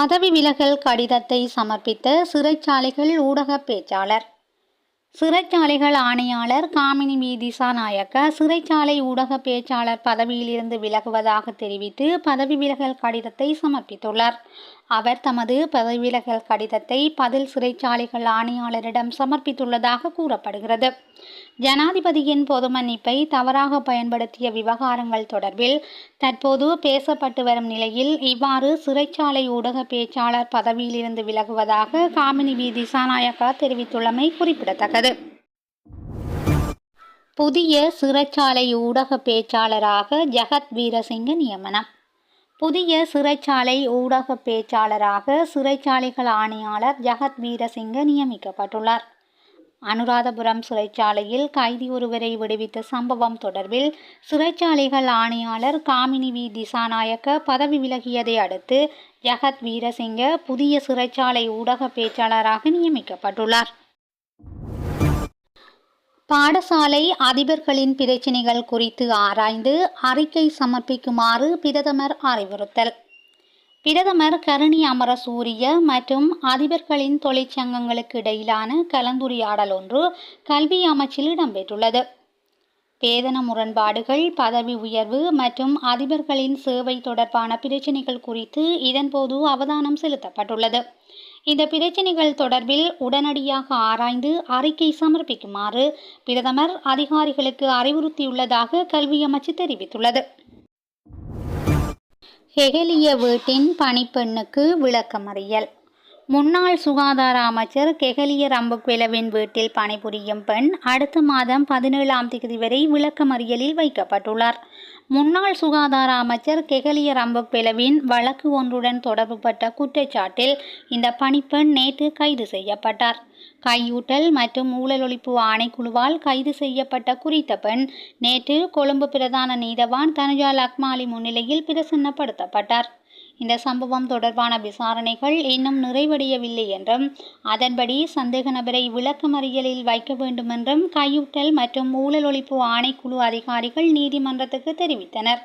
பதவி விலகல் கடிதத்தை சமர்ப்பித்த சிறைச்சாலைகள் ஊடக பேச்சாளர். சிறைச்சாலைகள் ஆணையாளர் காமினி வி திசாநாயக்க சிறைச்சாலை ஊடக பேச்சாளர் பதவியிலிருந்து விலகுவதாக தெரிவித்து பதவி விலகல் கடிதத்தை சமர்ப்பித்துள்ளார். அவர் தமது பதவி விலகல் கடிதத்தை பதில் சிறைச்சாலைகள் ஆணையாளரிடம் சமர்ப்பித்துள்ளதாக கூறப்படுகிறது. ஜனாதிபதியின் பொது மன்னிப்பை தவறாக பயன்படுத்திய விவகாரங்கள் தொடர்பில் தற்போது பேசப்பட்டு வரும் நிலையில் இவ்வாறு சிறைச்சாலை ஊடக பேச்சாளர் பதவியிலிருந்து விலகுவதாக காமினி வி திசாநாயக்கா தெரிவித்துள்ளமை குறிப்பிடத்தக்கது. புதிய சிறைச்சாலை ஊடக பேச்சாளராக ஜெகத் வீரசிங்க நியமனம். புதிய சிறைச்சாலை ஊடக பேச்சாளராக சிறைச்சாலைகள் ஆணையாளர் ஜெகத் வீரசிங்க நியமிக்கப்பட்டுள்ளார். அனுராதபுரம் சிறைச்சாலையில் கைதி ஒருவரை விடுவித்த சம்பவம் தொடர்பில் சிறைச்சாலைகள் ஆணையாளர் காமினி வி திசாநாயக்க பதவி விலகியதை அடுத்து ஜகத் வீரசிங்க புதிய சிறைச்சாலை ஊடக பேச்சாளராக நியமிக்கப்பட்டுள்ளார். பாடசாலை அதிபர்களின் பிரச்சினைகள் குறித்து ஆராய்ந்து அறிக்கை சமர்ப்பிக்குமாறு பிரதமர் அறிவுறுத்தல். பிரதமர் கருணி அமரசூரிய மற்றும் அதிபர்களின் தொழிற்சங்கங்களுக்கு இடையிலான கலந்துரையாடல் ஒன்று கல்வி அமைச்சில் இடம்பெற்றுள்ளது. வேதன முரண்பாடுகள் பதவி உயர்வு மற்றும் அதிபர்களின் சேவை தொடர்பான பிரச்சினைகள் குறித்து இதன்போது அவதானம் செலுத்தப்பட்டுள்ளது. இந்த பிரச்சினைகள் தொடர்பில் உடனடியாக ஆராய்ந்து அறிக்கை சமர்ப்பிக்குமாறு பிரதமர் அதிகாரிகளுக்கு அறிவுறுத்தியுள்ளதாக கல்வி அமைச்சு தெரிவித்துள்ளது. ஹெகலிய வீட்டின் பணிப்பெண்ணுக்கு விளக்கமறியல். முன்னாள் சுகாதார அமைச்சர் கெகலிய ரம்புக்வெலவின் வீட்டில் பணிபுரியும் பெண் அடுத்த மாதம் பதினேழாம் தேதி வரை விளக்கமறியலில் வைக்கப்பட்டுள்ளார். முன்னாள் சுகாதார அமைச்சர் கெகலிய ரம்புக்வெலவின் வழக்கு ஒன்றுடன் தொடர்புபட்ட குற்றச்சாட்டில் இந்த பணிப்பெண் நேற்று கைது செய்யப்பட்டார். கையூட்டல் மற்றும் ஊழல் ஒழிப்பு ஆணைக்குழுவால் கைது செய்யப்பட்ட குறித்த பெண் நேற்று கொழும்பு பிரதான நீதவான் தனுஜால் அக்மாலி முன்னிலையில் பிரசன்னப்படுத்தப்பட்டார். இந்த சம்பவம் தொடர்பான விசாரணைகள் இன்னும் நிறைவடையவில்லை என்றும் அதன்படி சந்தேக நபரை விளக்கமறியலில் வைக்க வேண்டுமென்றும் கையூட்டல் மற்றும் ஊழல் ஒழிப்பு ஆணைக்குழு அதிகாரிகள் நீதிமன்றத்துக்கு தெரிவித்தனர்.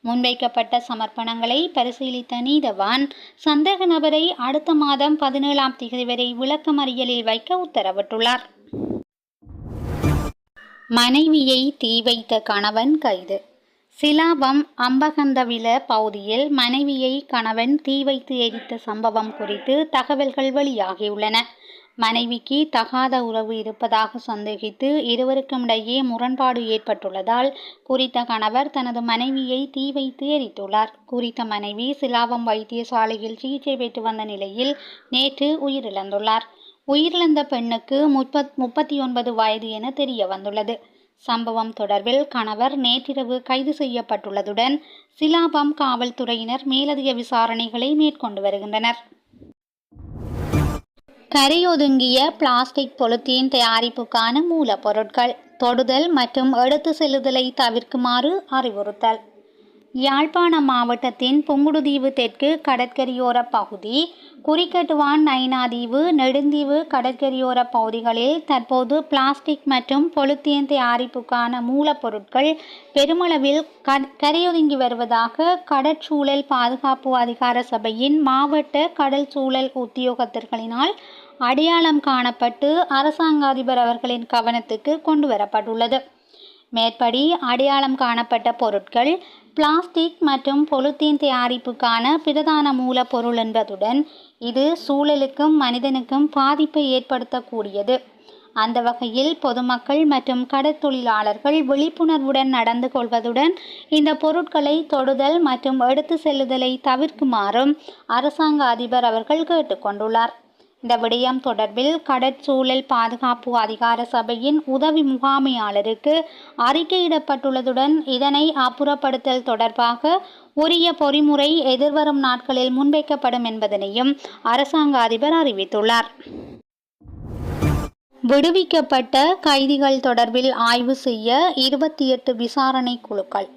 முன்வைக்கப்பட்ட சமர்ப்பணங்களை பரிசீலித்த நீதவான் சந்தேக நபரை அடுத்த மாதம் பதினேழாம் தேதி வரை விளக்கமறியலில் வைக்க உத்தரவிட்டுள்ளார். மனைவியை தீ வைத்த கணவன் கைது. சிலாபம் அம்பகந்தவில பகுதியில் மனைவியை கணவன் தீ வைத்து எரித்த சம்பவம் குறித்து தகவல்கள் வெளியாகியுள்ளன. மனைவிக்கு தகாத உறவு இருப்பதாக சந்தேகித்து இருவருக்கும் இடையே முரண்பாடு ஏற்பட்டுள்ளதால் குறித்த கணவர் தனது மனைவியை தீ வைத்து எரித்துள்ளார். குறித்த மனைவி சிலாபம் வைத்தியசாலையில் சிகிச்சை பெற்று வந்த நிலையில் நேற்று உயிரிழந்துள்ளார். உயிரிழந்த பெண்ணுக்கு முப்பத் முப்பத்தி ஒன்பது வயது என தெரிய வந்துள்ளது. சம்பவம் தொடர்பில் கணவர் நேற்றிரவு கைது செய்யப்பட்டுள்ளதுடன் சிலாபம் காவல்துறையினர் மேலதிக விசாரணைகளை மேற்கொண்டு வருகின்றனர். கரையொதுங்கிய பிளாஸ்டிக் பொலித்தீன் தயாரிப்புக்கான மூலப்பொருட்கள் தொடுதல் மற்றும் எடுத்து செல்லுதலை தவிர்க்குமாறு அறிவுறுத்தல். யாழ்ப்பாணம் மாவட்டத்தின் புங்குடுதீவு தெற்கு கடற்கரையோர பகுதி குறிக்கட்டுவான் நைனாதீவு நெடுந்தீவு கடற்கரையோர பகுதிகளில் தற்போது பிளாஸ்டிக் மற்றும் பொலித்தீன் தயாரிப்புக்கான மூலப்பொருட்கள் பெருமளவில் கரையொதுங்கி வருவதாக கடற்சூழல் பாதுகாப்பு அதிகார சபையின் மாவட்ட கடல் சூழல் உத்தியோகத்தர்களினால் அடையாளம் காணப்பட்டு அரசாங்க அதிபர் அவர்களின் கவனத்துக்கு கொண்டு வரப்பட்டுள்ளது. மேற்படி அடையாளம் காணப்பட்ட பொருட்கள் பிளாஸ்டிக் மற்றும் பொலித்தீன் தயாரிப்புக்கான பிரதான மூலப்பொருள் என்பதுடன் இது சூழலுக்கும் மனிதனுக்கும் பாதிப்பை ஏற்படுத்தக்கூடியது. அந்த வகையில் பொதுமக்கள் மற்றும் கடற்தொழிலாளர்கள் விழிப்புணர்வுடன் நடந்து கொள்வதுடன் இந்த பொருட்களை தொடுதல் மற்றும் எடுத்து செல்லுதலை தவிர்க்குமாறும் அரசாங்க அதிபர் அவர்கள் கேட்டுக்கொண்டுள்ளார் இந்த விடயம் தொடர்பில் கடற்சூழல் பாதுகாப்பு அதிகார சபையின் உதவி முகாமையாளருக்கு அறிக்கையிடப்பட்டுள்ளதுடன் இதனை அப்புறப்படுத்தல் தொடர்பாக உரிய பொறிமுறை எதிர்வரும் நாட்களில் முன்வைக்கப்படும் என்பதனையும் அரசாங்க அதிபர் அறிவித்துள்ளார். விடுவிக்கப்பட்ட கைதிகள் தொடர்பில் ஆய்வு செய்ய இருபத்தி எட்டு விசாரணை குழுக்கள்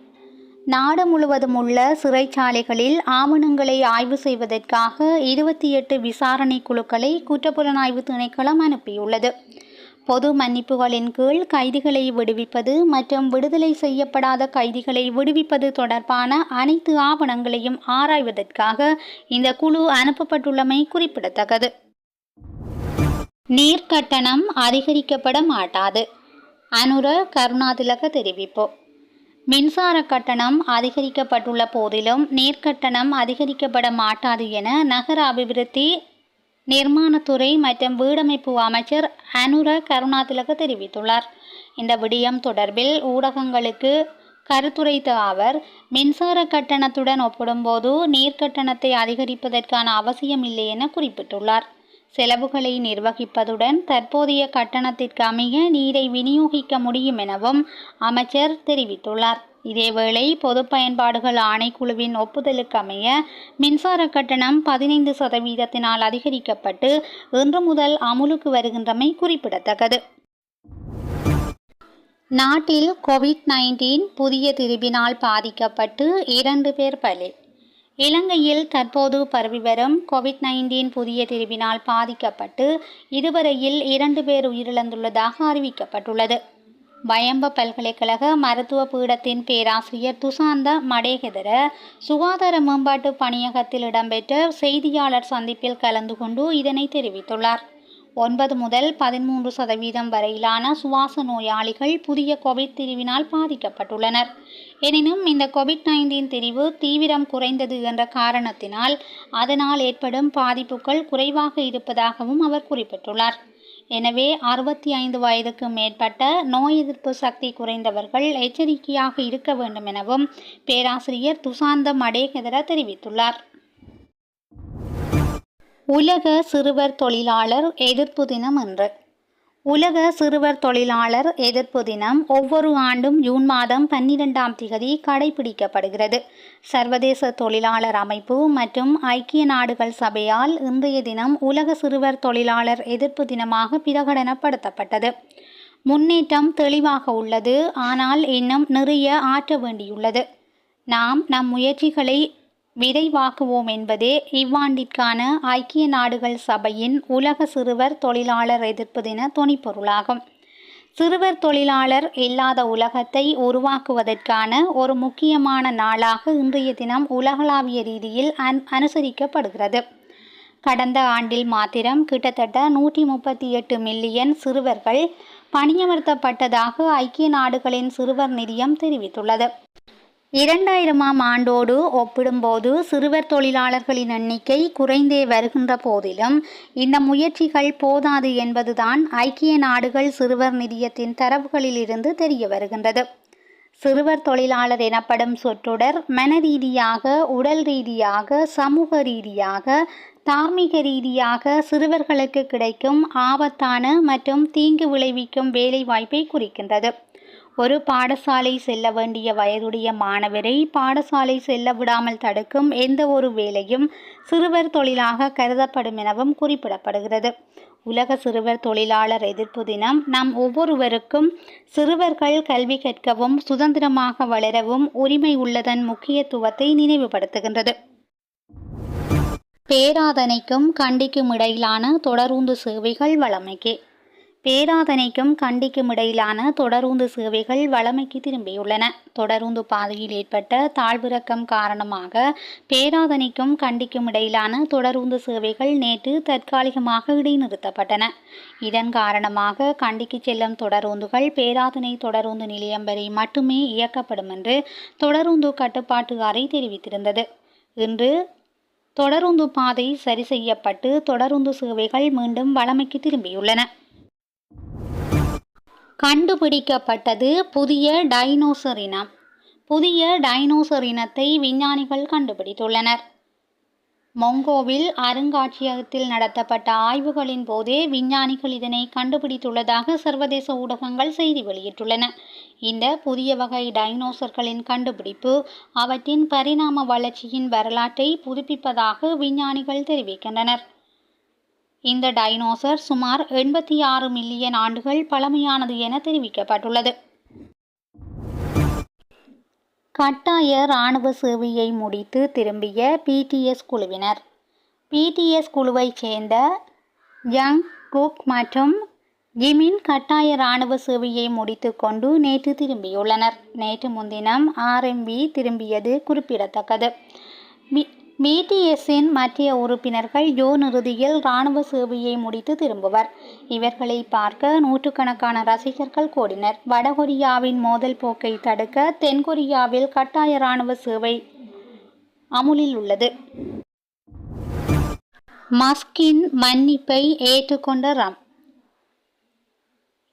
நாடு முழுவதும் உள்ள சிறைச்சாலைகளில் ஆவணங்களை ஆய்வு செய்வதற்காக இருபத்தி எட்டு விசாரணை குழுக்களை குற்றப்புலனாய்வு திணைக்களம் அனுப்பியுள்ளது. பொது மன்னிப்புகளின் கீழ் கைதிகளை விடுவிப்பது மற்றும் விடுதலை செய்யப்படாத கைதிகளை விடுவிப்பது தொடர்பான அனைத்து ஆவணங்களையும் ஆராய்வதற்காக இந்த குழு அனுப்பப்பட்டுள்ளமை குறிப்பிடத்தக்கது. நீர்க்கட்டணம் அதிகரிக்கப்பட மாட்டாது. அனுர கருணாதிலக தெரிவிப்பு. மின்சார கட்டணம் அதிகரிக்கப்பட்டுள்ள போதிலும் நீர்க்கட்டணம் அதிகரிக்கப்பட மாட்டாது என நகர அபிவிருத்தி நிர்மாணத்துறை மற்றும் வீடமைப்பு அமைச்சர் அனுர கருணாதிலக தெரிவித்துள்ளார். இந்த விடயம் தொடர்பில் ஊடகங்களுக்கு கருத்துரைத்த அவர் மின்சார கட்டணத்துடன் ஒப்பிடும்போது நீர்க்கட்டணத்தை அதிகரிப்பதற்கான அவசியமில்லை என குறிப்பிட்டுள்ளார். செலவுகளை நிர்வகிப்பதுடன் தற்போதைய கட்டணத்திற்கு அமைய நீரை விநியோகிக்க முடியும் எனவும் அமைச்சர் தெரிவித்துள்ளார். இதேவேளை பொது பயன்பாடுகள் ஆணைக்குழுவின் ஒப்புதலுக்கு அமைய மின்சார கட்டணம் பதினைந்து சதவீதத்தினால் அதிகரிக்கப்பட்டு இன்று முதல் அமுலுக்கு வருகின்றமை குறிப்பிடத்தக்கது. நாட்டில் கோவிட் நைன்டீன் புதிய திரிபினால் பாதிக்கப்பட்டு இரண்டு பேர் பலி. இலங்கையில் தற்போது பரவி வரும் கோவிட் நைன்டீன் புதிய திரிபினால் பாதிக்கப்பட்டு இதுவரையில் இரண்டு பேர் உயிரிழந்துள்ளதாக அறிவிக்கப்பட்டுள்ளது. வயம்ப பல்கலைக்கழக மருத்துவ பீடத்தின் பேராசிரியர் துசாந்த மடேகெதர சுகாதார மேம்பாட்டு பணியகத்தில் இடம்பெற்ற செய்தியாளர் சந்திப்பில் கலந்து கொண்டு இதனை தெரிவித்துள்ளார். ஒன்பது முதல் பதிமூன்று சதவீதம் வரையிலான சுவாச நோயாளிகள் புதிய கோவிட் திரிவினால் பாதிக்கப்பட்டுள்ளனர். எனினும் இந்த கோவிட் நைன்டீன் திரிவு தீவிரம் குறைந்தது என்ற காரணத்தினால் அதனால் ஏற்படும் பாதிப்புகள் குறைவாக இருப்பதாகவும் அவர் குறிப்பிட்டுள்ளார். எனவே அறுபத்தி ஐந்து வயதுக்கு மேற்பட்ட நோய் எதிர்ப்பு சக்தி குறைந்தவர்கள் எச்சரிக்கையாக இருக்க வேண்டும் எனவும் பேராசிரியர் துசாந்த மடேகெதர தெரிவித்துள்ளார். உலக சிறுவர் தொழிலாளர் எதிர்ப்பு தினம் என்று உலக சிறுவர் தொழிலாளர் எதிர்ப்பு தினம் ஒவ்வொரு ஆண்டும் ஜூன் மாதம் பன்னிரெண்டாம் திகதி கடைபிடிக்கப்படுகிறது. சர்வதேச தொழிலாளர் அமைப்பு மற்றும் ஐக்கிய நாடுகள் சபையால் இன்றைய தினம் உலக சிறுவர் தொழிலாளர் எதிர்ப்பு தினமாக பிரகடனப்படுத்தப்பட்டது. முன்னேற்றம் தெளிவாக உள்ளது ஆனால் இன்னும் நிறைய ஆற்ற வேண்டியுள்ளது நாம் நம் முயற்சிகளை விரைவாக்குவோம் என்பதே இவ்வாண்டிற்கான ஐக்கிய நாடுகள் சபையின் உலக சிறுவர் தொழிலாளர் எதிர்ப்பு தின துணிப்பொருளாகும் சிறுவர் தொழிலாளர் இல்லாத உலகத்தை உருவாக்குவதற்கான ஒரு முக்கியமான நாளாக இன்றைய தினம் உலகளாவிய ரீதியில் அன் அனுசரிக்கப்படுகிறது. கடந்த ஆண்டில் மாத்திரம் கிட்டத்தட்ட நூற்றி முப்பத்தி எட்டு மில்லியன் சிறுவர்கள் பணியமர்த்தப்பட்டதாக ஐக்கிய நாடுகளின் சிறுவர் நிதியம் தெரிவித்துள்ளது. இரண்டாயிரமாம் ஆண்டோடு ஒப்பிடும்போது சிறுவர் தொழிலாளர்களின் எண்ணிக்கை குறைந்தே வருகின்ற போதிலும் இந்த முயற்சிகள் போதாது என்பதுதான் ஐக்கிய நாடுகள் சிறுவர் நிதியத்தின் தரவுகளிலிருந்து தெரிய வருகின்றது. சிறுவர் தொழிலாளர் எனப்படும் சொற்றொடர் மன ரீதியாக உடல் ரீதியாக சமூக ரீதியாக தார்மீக ரீதியாக சிறுவர்களுக்கு கிடைக்கும் ஆபத்தான மற்றும் தீங்கு விளைவிக்கும் வேலை வாய்ப்பை குறிக்கின்றது. ஒரு பாடசாலை செல்ல வேண்டிய வயதுடைய மாணவரை பாடசாலை செல்ல விடாமல் தடுக்கும் எந்த ஒரு வேலையும் சிறுவர் தொழிலாக கருதப்படும் எனவும் குறிப்பிடப்படுகிறது. உலக சிறுவர் தொழிலாளர் எதிர்ப்பு தினம் நம் ஒவ்வொருவருக்கும் சிறுவர்கள் கல்வி கற்கவும் சுதந்திரமாக வளரவும் உரிமை உள்ளதன் முக்கியத்துவத்தை நினைவுபடுத்துகின்றது. பேராதனைக்கும் கண்டிக்கும் இடையிலான தொடரூந்து சேவைகள் வழமைக்கு பேராதனைக்கும் கண்டிக்கும் இடையிலான தொடரூந்து சேவைகள் வளமைக்கு திரும்பியுள்ளன. தொடரூந்து பாதையில் ஏற்பட்ட தாழ்விறக்கம் காரணமாக பேராதனைக்கும் கண்டிக்கும் இடையிலான தொடரூந்து சேவைகள் நேற்று தற்காலிகமாக இடைநிறுத்தப்பட்டன. இதன் காரணமாக கண்டிக்கு செல்லும் தொடரூந்துகள் பேராதனை தொடரூந்து நிலையம் வரை மட்டுமே இயக்கப்படும் என்று தொடரூந்து கட்டுப்பாட்டு அறை தெரிவித்திருந்தது. இன்று தொடருந்து பாதை சரி செய்யப்பட்டு தொடருந்து சேவைகள் மீண்டும் வளமைக்கு திரும்பியுள்ளன. கண்டுபிடிக்கப்பட்டது புதிய டைனோசர் இனம். புதிய டைனோசர் இனத்தை விஞ்ஞானிகள் கண்டுபிடித்துள்ளனர். மொங்கோவில் அருங்காட்சியகத்தில் நடத்தப்பட்ட ஆய்வுகளின் போதே விஞ்ஞானிகள் இதனை கண்டுபிடித்துள்ளதாக சர்வதேச ஊடகங்கள் செய்தி வெளியிட்டுள்ளன. இந்த புதிய வகை டைனோசர்களின் கண்டுபிடிப்பு அவற்றின் பரிணாம வளர்ச்சியின் வரலாற்றை புதுப்பிப்பதாக விஞ்ஞானிகள் தெரிவிக்கின்றனர். இந்த டைனோசர் சுமார் எண்பத்தி ஆறு மில்லியன் ஆண்டுகள் பழமையானது என தெரிவிக்கப்பட்டுள்ளது. கட்டாய இராணுவ சேவையை முடித்து திரும்பிய பிடிஎஸ் குழுவினர். பிடிஎஸ் குழுவைச் சேர்ந்த யங் குக் மற்றும் ஜிமின் கட்டாய இராணுவ சேவையை முடித்துக்கொண்டு நேற்று திரும்பியுள்ளனர். நேற்று முன்தினம் ஆர்எம்பி திரும்பியது குறிப்பிடத்தக்கது. பிடிஎஸ்ஸின் மற்ற உறுப்பினர்கள் ஜூன் இறுதியில் இராணுவ சேவையை முடித்து திரும்புவர். இவர்களை பார்க்க நூற்றுக்கணக்கான ரசிகர்கள் கூடினர். வடகொரியாவின் மோதல் போக்கை தடுக்க தென்கொரியாவில் கட்டாய இராணுவ சேவை அமுலில் உள்ளது. மஸ்கின் மன்னிப்பை ஏற்றுக்கொண்ட ரம்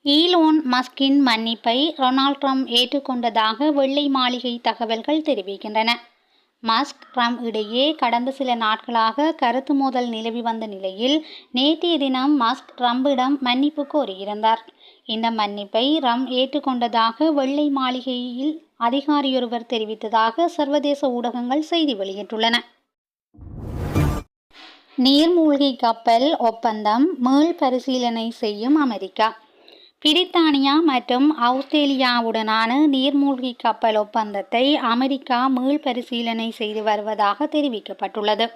ஈலோன் மஸ்கின் மன்னிப்பை ரொனால்ட் ட்ரம்ப் ஏற்றுக்கொண்டதாக வெள்ளை மாளிகை தகவல்கள் தெரிவிக்கின்றன. மஸ்க் ட்ரம்ப் இடையே கடந்த சில நாட்களாக கருத்து மோதல் நிலவி வந்த நிலையில் நேற்றைய தினம் மஸ்க் ட்ரம்பிடம் மன்னிப்பு கோரியிருந்தார். இந்த மன்னிப்பை ரம் ஏற்றுக்கொண்டதாக வெள்ளை மாளிகையில் அதிகாரியொருவர் தெரிவித்ததாக சர்வதேச ஊடகங்கள் செய்தி வெளியிட்டுள்ளன. நீர்மூழ்கி கப்பல் ஒப்பந்தம் மீள் பரிசீலனை செய்யும் அமெரிக்கா. பிரித்தானியா மற்றும் அவுஸ்திரேலியாவுடனான நீர்மூழ்கி கப்பல் ஒப்பந்தத்தை அமெரிக்கா மீள் பரிசீலனை செய்து வருவதாக தெரிவிக்கப்பட்டுள்ளது.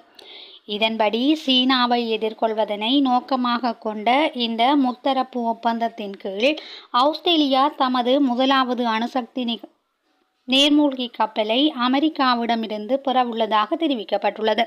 இதன்படி சீனாவை எதிர்கொள்வதனை நோக்கமாக கொண்ட இந்த முத்தரப்பு ஒப்பந்தத்தின் கீழ் ஆஸ்திரேலியா தமது முதலாவது அணுசக்தி நிக நீர்மூழ்கி கப்பலை அமெரிக்காவிடமிருந்து பெறவுள்ளதாக தெரிவிக்கப்பட்டுள்ளது.